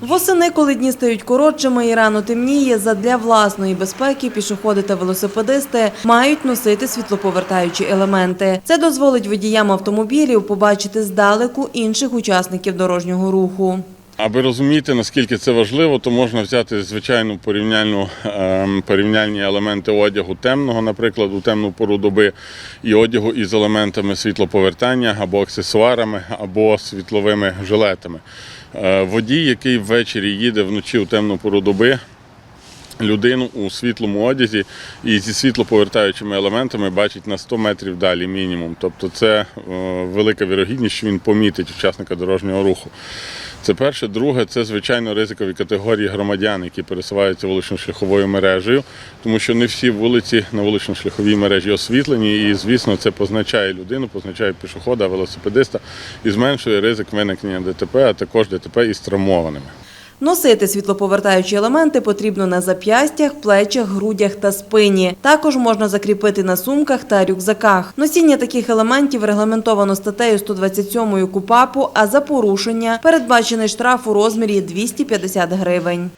Восени, коли дні стають коротшими і рано темніє, задля власної безпеки пішоходи та велосипедисти мають носити світлоповертаючі елементи. Це дозволить водіям автомобілів побачити здалеку інших учасників дорожнього руху. Аби розуміти, наскільки це важливо, то можна взяти звичайну порівняльну ем, порівняльні елементи одягу темного, наприклад, у темну пору доби, і одягу із елементами світлоповертання або аксесуарами, або світловими жилетами. Е, Водій, який ввечері їде вночі у темну пору доби, людину у світлому одязі і зі світлоповертаючими елементами бачить на 100 метрів далі мінімум. Тобто це е, велика вірогідність, що він помітить учасника дорожнього руху. Це перше. Друге, це звичайно ризикові категорії громадян, які пересуваються вулично-шляховою мережею, тому що не всі вулиці на вулично-шляховій мережі освітлені, і звісно, це позначає людину, позначає пішохода, велосипедиста і зменшує ризик виникнення ДТП, а також ДТП із травмованими. Носити світлоповертаючі елементи потрібно на зап'ястях, плечах, грудях та спині. Також можна закріпити на сумках та рюкзаках. Носіння таких елементів регламентовано статтею 127 КУПАПу, а за порушення передбачений штраф у розмірі 250 гривень.